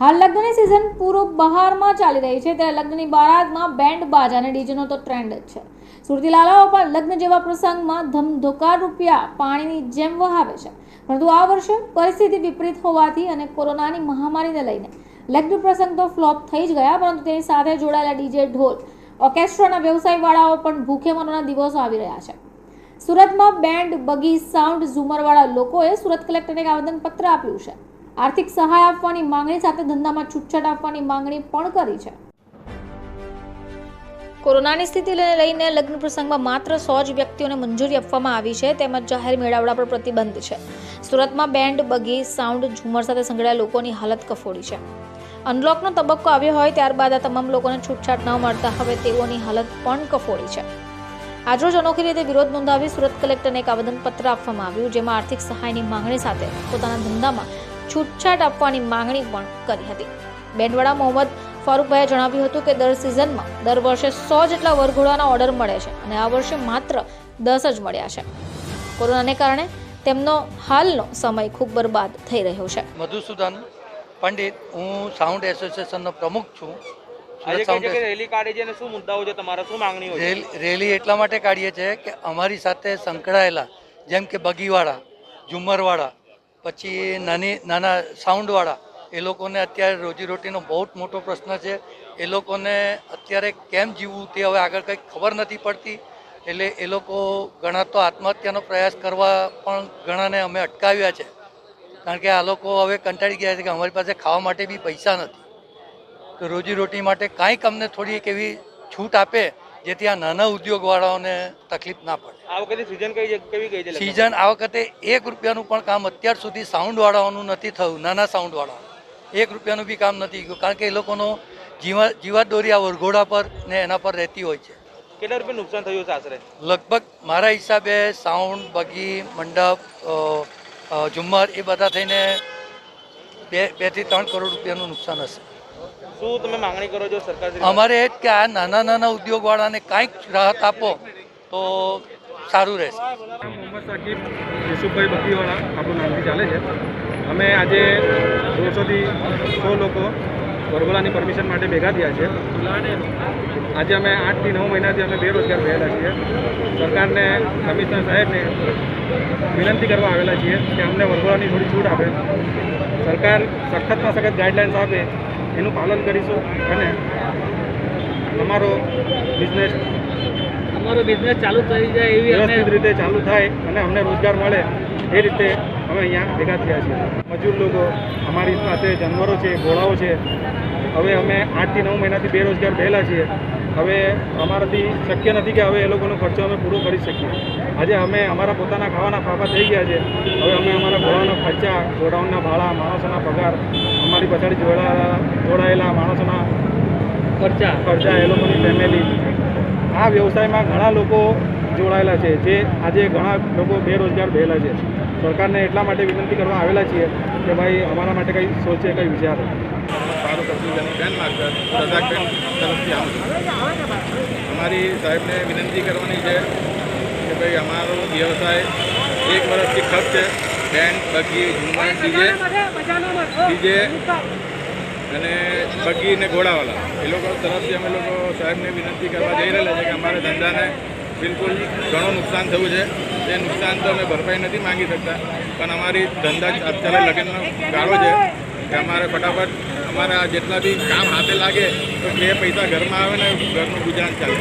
હાલ લગ્નની સિઝન પૂરો બહારમાં ચાલી રહી છે. ત્યારે લગ્નની બારાતમાં બેન્ડ બાજા અને ડીજેનો તો ટ્રેન્ડ જ છે. સુરતી લાલાઓ પણ લગ્ન જેવા પ્રસંગમાં ધમધોકાર રૂપિયા પાણીની જેમ વહાવે છે. પરંતુ આ વર્ષે પરિસ્થિતિ વિપરીત હોવાથી અને કોરોનાની મહામારીને લઈને લગ્ન પ્રસંગ તો ફ્લોપ થઈ જ ગયા, પરંતુ તેની સાથે જોડાયેલા ડીજે ઢોલ, ઓર્કેસ્ટ્રાના વ્યવસાયવાળાઓ પણ ભૂખે મરોના દિવસો આવી રહ્યા છે. સુરતમાં બેન્ડ બગી સાઉન્ડ ઝુમરવાળા લોકોએ સુરત કલેક્ટરને એક આવેદનપત્ર આપ્યું છે. આર્થિક સહાય આપવાની માંગણી સાથે ધંધામાં છૂટછાટ આપવાની માંગણી પણ કરી છે. કોરોનાની સ્થિતિને લઈને લગ્ન પ્રસંગમાં માત્ર સો જ વ્યક્તિઓને મંજૂરી આપવામાં આવી છે, તેમજ જાહેર મેળાવડા પર પ્રતિબંધ છે. સુરતમાં બેન્ડ, બગી, સાઉન્ડ, ઝુમર સાથે સંકળાયેલા લોકોની હાલત કફોડી છે. અનલોકનો તબક્કો આવ્યો હોય ત્યારબાદ આ તમામ લોકોને છૂટછાટ ન મળતા હવે તેઓની હાલત પણ કફોડી છે. આજરોજ અનોખી રીતે વિરોધ નોંધાવી સુરત કલેક્ટરને એક આવેદનપત્ર આપવામાં આવ્યું, જેમાં આર્થિક સહાયની માંગણી સાથે પોતાના ધંધામાં છૂટછાટ આપવાની માંગણી પણ કરી હતી. બેન્ડવાળા મોહમ્મદ ફારૂકભાઈએ જણાવ્યું હતું કે દર સિઝનમાં દર વર્ષે સો જેટલા વરઘોડાના ઓર્ડર મળે છે અને આ વર્ષે માત્ર દસ જ મળ્યા છે. કોરોનાને કારણે તેમનો હાલનો સમય ખૂબ બરબાદ થઈ રહ્યો છે. મધુસૂદન પંડિત હું સાઉન્ડ એસોસિએશનનો પ્રમુખ છું. રેલી કાઢી છે શું મુદ્દાઓ છે? તમારા શું માંગણીઓ રેલી એટલા માટે કાઢીએ છીએ કે અમારી સાથે સંકળાયેલા જેમ કે બગીવાળા ઝુમ્મરવાળા પછી નાની, નાના સાઉન્ડવાળા, એ લોકોને અત્યારે રોજીરોટીનો બહુ જ મોટો પ્રશ્ન છે. એ લોકોને અત્યારે કેમ જીવવું તે હવે આગળ કંઈક ખબર નથી પડતી. એટલે એ લોકો ઘણા તો આત્મહત્યાનો પ્રયાસ કરવા પણ ઘણાને અમે અટકાવ્યા છે. કારણ કે આ લોકો હવે કંટાળી ગયા છે કે અમારી પાસે ખાવા માટે બી પૈસા નથી. તો રોજીરોટી માટે કાંઈક અમને થોડી એક એવી છૂટ આપે જેથી આ નાના ઉદ્યોગવાળાઓને તકલીફ ના પડે. આ વખતે સિઝન કઈ કેવી ગઈ છે સિઝન આ વખતે એક રૂપિયાનું પણ કામ અત્યાર સુધી સાઉન્ડવાળાઓનું નથી થયું નાના સાઉન્ડવાળા એક રૂપિયાનું બી કામ નથી ગયું કારણ કે એ લોકોનો જીવા જીવાદોરી આ વરઘોડા પર ને એના પર રહેતી હોય છે. કેટલા રૂપિયા નુકસાન થયું છે આશરે? લગભગ મારા હિસાબે સાઉન્ડ બગી મંડપ ઝુમ્મર એ બધા થઈને બે બેથી ત્રણ કરોડ રૂપિયાનું નુકસાન હશે. શું તમે માંગણી કરો છો સરકાર અમારે એ જ કે આ નાના નાના ઉદ્યોગવાળાને કાંઈક રાહત આપો તો સારું રહેશે. મોહમ્મદ સાકિબ યુસુફભાઈ બકીવાળા આપણું નામથી ચાલે છે. અમે આજે દોઢસોથી સો લોકો વરઘોડાની પરમિશન માટે ભેગા થયા છે. આજે અમે આઠથી નવ મહિનાથી અમે બેરોજગાર થયેલા છીએ. સરકારને કમિશનર સાહેબને વિનંતી કરવા આવેલા છીએ કે અમને વરઘોડાની થોડી છૂટ આપે. સરકાર સખતમાં સખત ગાઈડલાઇન્સ આપે. એનું પાલન કરીશું અને અમારો બિઝનેસ અમારો બિઝનેસ ચાલુ થઈ જાય એવી વ્યવસ્થિત રીતે ચાલુ થાય અને અમને રોજગાર મળે. એ રીતે અમે અહીંયા ભેગા થયા છીએ. મજૂર લોકો અમારી પાસે જાનવરો છે ઘોડાઓ છે. હવે અમે આઠથી નવ મહિનાથી બેરોજગાર બેલા છીએ. હવે અમારાથી શક્ય નથી કે હવે એ લોકોનો ખર્ચો અમે પૂરો કરી શકીએ. આજે અમે અમારા પોતાના ખાવાના ફાફા થઈ ગયા છે. હવે અમે અમારા ઘોડાના ખર્ચા ગોડાઉનના ભાડા માણસોના પગાર અમારી પછાડી જોડાયેલા જોડાયેલા માણસોના ખર્ચા. ખર્ચા એ લોકોની ફેમિલી આ વ્યવસાયમાં ઘણા લોકો જોડાયેલા છે જે આજે ઘણા લોકો બેરોજગાર થયેલા છે. સરકારને એટલા માટે વિનંતી કરવા આવેલા છીએ કે ભાઈ અમારા માટે કંઈ સોચે, કંઈ વિચારે. બેન અમારી સાહેબને વિનંતી કરવાની છે કે ભાઈ અમારો વ્યવસાય એક વર્ષથી ખર્ચ છે. બેન્ડ બગી ઝુમ્મર ડીજે ડીજે અને બગી ને ઘોડાવાલા. એ લોકો તરફથી અમે લોકો સાહેબને વિનંતી કરવા જઈ રહેલા છે કે અમારા ધંધાને બિલકુલ ઘણું નુકસાન થયું છે. તે નુકસાન તો અમે ભરપાઈ નથી માંગી શકતા, પણ અમારી ધંધા અત્યારે લગ્નનો ગાળો છે કે અમારે ફટાફટ અમારા જેટલા બી કામ હાથે લાગે, તો બે પૈસા ઘરમાં આવે ને ઘરનું ગુજરાન ચાલે.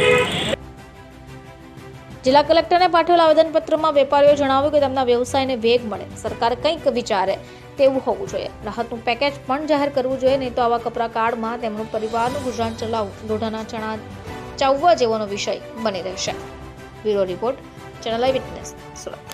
જિલ્લા કલેક્ટરને પાઠવેલા આવેદનપત્રમાં વેપારીઓએ જણાવ્યું કે તેમના વ્યવસાયને વેગ મળે. સરકાર કંઈક વિચારે તેવું હોવું જોઈએ. રાહતનું પેકેજ પણ જાહેર કરવું જોઈએ, નહીં તો આવા કપરા કાર્ડમાં તેમનું પરિવારનું ગુજરાન ચલાવવું લોઢાના ચણા ચાવવા જેવાનો વિષય બની રહેશે. Bureau report channel eye witness Surat